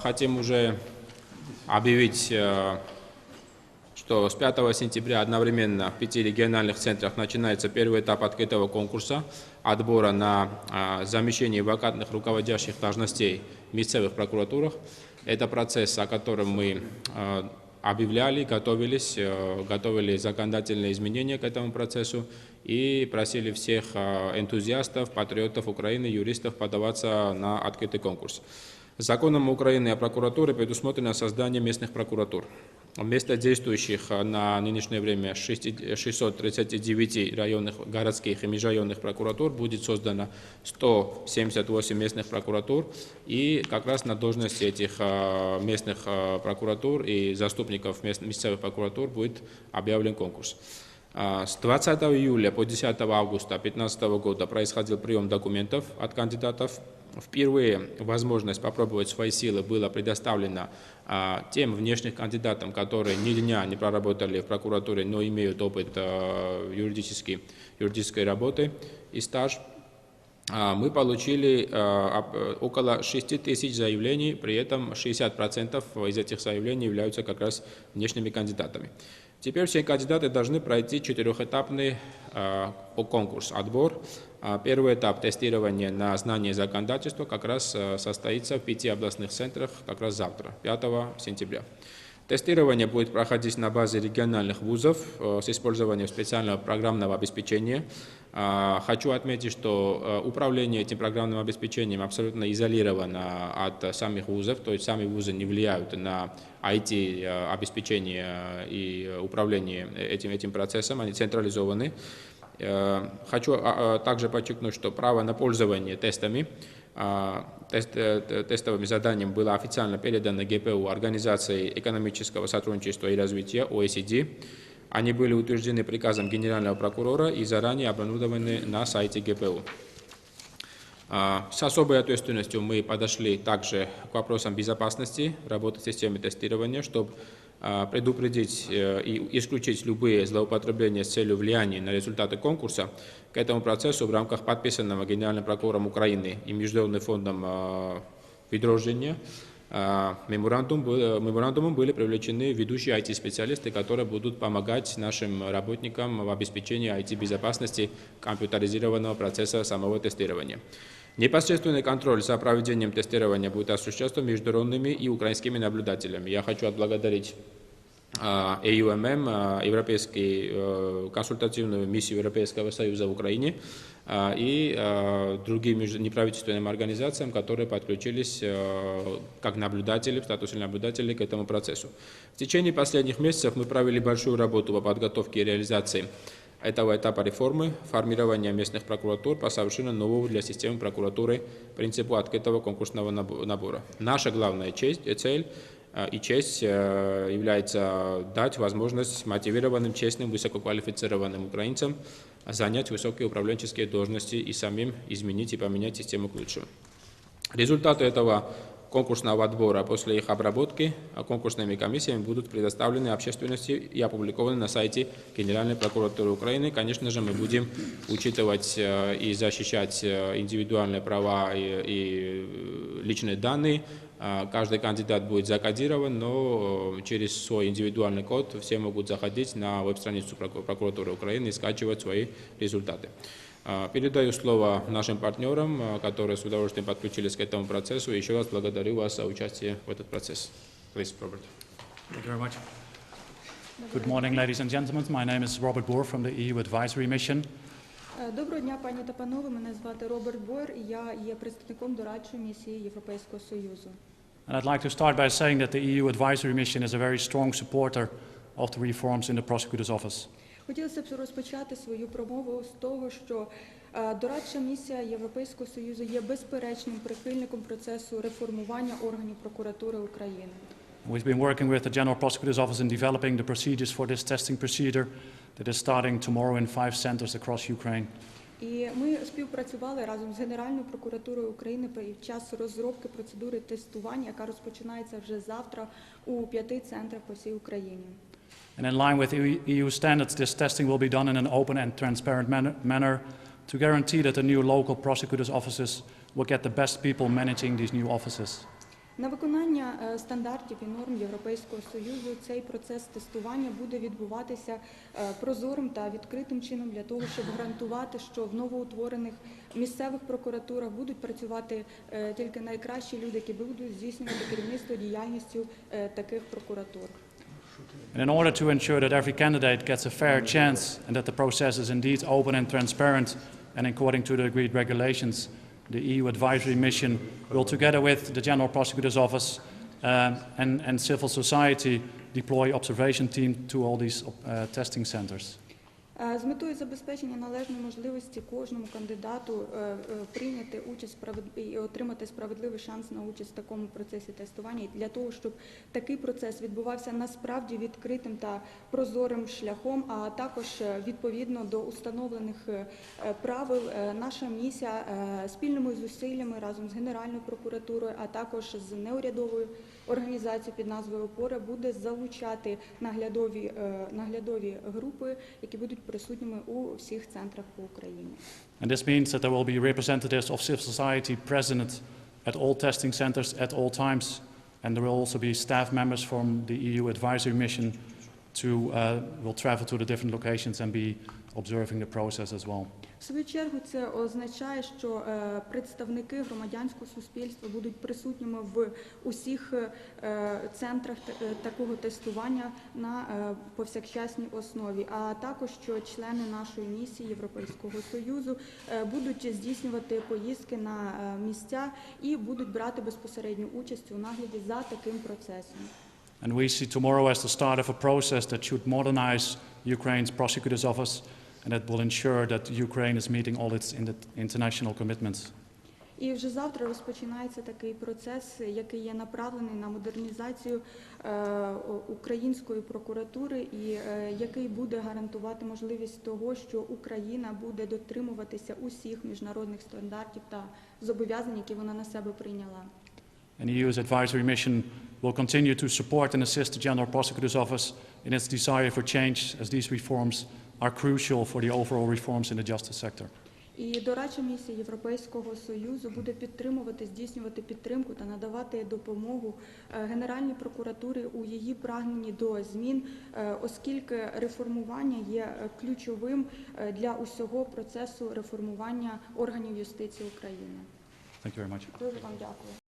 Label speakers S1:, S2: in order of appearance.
S1: Хотим уже объявить, э, что с 5 сентября одновременно в пяти региональных центрах начинается первый этап открытого конкурса отбора на э, замещение вакантных руководящих должностей в местных прокуратурах. Это процесс, о котором мы э, объявляли, готовились, готовили законодательные изменения к этому процессу и просили всех энтузиастов, патриотов Украины, юристов подаваться на открытый конкурс. Законом Украины о прокуратуре предусмотрено создание местных прокуратур. Вместо действующих э, на нынешнее время 6 639 районных, городских и межрайонных прокуратур будет создано 178 местных прокуратур. И как раз на должности этих э, местных э, прокуратур и заступников мест- местных прокуратур будет объявлен конкурс. С 20 июля по 10 августа 2015 года происходил прием документов от кандидатов. Впервые возможность попробовать свои силы была предоставлена а, тем внешних кандидатам, которые ни дня не проработали в прокуратуре, но имеют опыт а, юридический, юридической работы и стаж. А, Мы получили а, около 6 тысяч заявлений, при этом 60% из этих заявлений являются как раз внешними кандидатами. Теперь все кандидаты должны пройти четырехэтапный по- конкурс, отбор. А, Первый этап тестирования на знание законодательства как раз а, состоится в пяти областных центрах как раз завтра, 5 сентября. Тестирование будет проходить на базе региональных вузов э, с использованием специального программного обеспечения. А, Хочу отметить, что э, управление этим программным обеспечением абсолютно изолировано от самих вузов, то есть сами вузы не влияют на IT-обеспечение и э, управление этим, этим процессом, они централизованы. Э, Хочу а, а, также подчеркнуть, что право на пользование тестами, а, тест- э, тестовым заданием было официально передано ГПУ Организации экономического сотрудничества и развития ОСД. Они были утверждены приказом генерального прокурора и заранее обнародованы на сайте ГПУ. С особой ответственностью мы подошли также к вопросам безопасности работы системы тестирования, чтобы предупредить э, и исключить любые злоупотребления с целью влияния на результаты конкурса. К этому процессу в рамках подписанного Генеральным прокурором Украины и Международным фондом а, відродження а, меморандум, меморандумом были привлечены ведущие IT-специалисты, которые будут помогать нашим работникам в обеспечении IT-безопасности компьютеризированного процесса самого тестирования. Непосредственный контроль за проведением тестирования будет осуществлен международными и украинскими наблюдателями. Я хочу отблагодарить а, AUMM, а, Европейский, э, консультативную миссию Европейского Союза в Украине а, и а, другим неправительственным организациям, которые подключились э, как наблюдатели, в статусе наблюдателей к этому процессу. В течение последних месяцев мы провели большую работу по подготовке и реализации этого этапа реформы, формирования местных прокуратур по совершенно новому для системы прокуратуры принципу открытого конкурсного набо- набора. Наша главная честь, э, цель э, и честь э, является дать возможность мотивированным, честным, высококвалифицированным украинцам занять высокие управленческие должности и самим изменить и поменять систему к лучшему. Результаты этого конкурсного отбора после их обработки а, конкурсными комиссиями будут предоставлены общественности и опубликованы на сайте Генеральной прокуратуры Украины. Конечно же, мы будем учитывать э, и защищать э, индивидуальные права и, э, личные данные. А, Каждый кандидат будет закодирован, но э, через свой индивидуальный код все могут заходить на веб-страницу проку- прокуратуры Украины и скачивать свои результаты. А, Передаю слово нашим партнерам, а, которые с удовольствием подключились к этому процессу. Еще раз благодарю вас за участие в этот процесс. Please, Robert.
S2: Thank you very much. Good morning, ladies and gentlemen. My name is Robert Boer from the EU Advisory Mission.
S3: Е, Доброго дня, пані та панове. Мене звати Роберт Бойер, і я є представником дорадчої місії Європейського союзу.
S2: And I'd like to start by saying that the EU Advisory Mission is a very strong supporter of the reforms in the Prosecutor's Office.
S3: Хотілося б розпочати свою промову з того, що е, дорадча місія Європейського союзу є безперечним прихильником процесу реформування органів прокуратури України.
S2: We've been working with the General Prosecutor's Office in developing the procedures for this testing procedure that is starting tomorrow in five centers across Ukraine.
S3: І ми співпрацювали разом з Генеральною прокуратурою України під час розробки процедури тестування, яка розпочинається вже завтра у п'яти центрах по всій Україні.
S2: And in line with EU standards, this testing will be done in an open and transparent manner, manner to guarantee that the new local prosecutors' offices will get the best people managing these new offices.
S3: На виконання е, стандартів і норм Європейського союзу цей процес тестування буде відбуватися е, прозорим та відкритим чином для того, щоб гарантувати, що в новоутворених місцевих прокуратурах будуть працювати е, тільки найкращі люди, які будуть здійснювати керівництво діяльністю таких прокуратур.
S2: And in order to ensure that every candidate gets a fair chance and that the process is indeed open and transparent and according to the agreed regulations, the EU advisory mission will, together with the General Prosecutor's Office um, and, and civil society, deploy observation team to all these uh, testing centers.
S3: Е, З метою забезпечення належної можливості кожному кандидату е, е, прийняти участь і отримати справедливий шанс на участь в такому процесі тестування, для того, щоб такий процес відбувався насправді відкритим та прозорим шляхом, а також відповідно до установлених правил, наша місія спільними зусиллями разом з Генеральною прокуратурою, а також з неурядовою організацією під назвою Опора буде залучати наглядові, е, наглядові групи, які будуть присутніми у всіх центрах по Україні.
S2: And this means that there will be representatives of civil society present at all testing centers at all times, and there will also be staff members from the EU advisory mission to uh, will travel to the different locations and be observing the process as well.
S3: В свою чергу це означає, що е, представники громадянського суспільства будуть присутніми в усіх е, центрах е, такого тестування на повсякчасній основі, а також що члени нашої місії Європейського союзу будуть здійснювати поїздки на місця і будуть брати безпосередню участь у нагляді за таким процесом.
S2: And we see tomorrow as the start of a process that should modernize Ukraine's prosecutor's office and that will ensure that Ukraine is meeting all its international commitments.
S3: І вже завтра розпочинається такий процес, який є направлений на модернізацію е, української прокуратури, і е, який буде гарантувати можливість того, що Україна буде дотримуватися усіх міжнародних стандартів та зобов'язань, які вона на себе прийняла.
S2: And EU's advisory mission will continue to support and assist the General Prosecutor's Office in its desire for change, as these reforms are crucial for the overall reforms in the justice sector.
S3: І дорадча місія Європейського союзу буде підтримувати, здійснювати підтримку та надавати допомогу е, Генеральній прокуратурі у її прагненні до змін, е, оскільки реформування є е, ключовим для усього процесу реформування органів юстиції України.
S2: Thank you very much.
S3: Дуже вам дякую.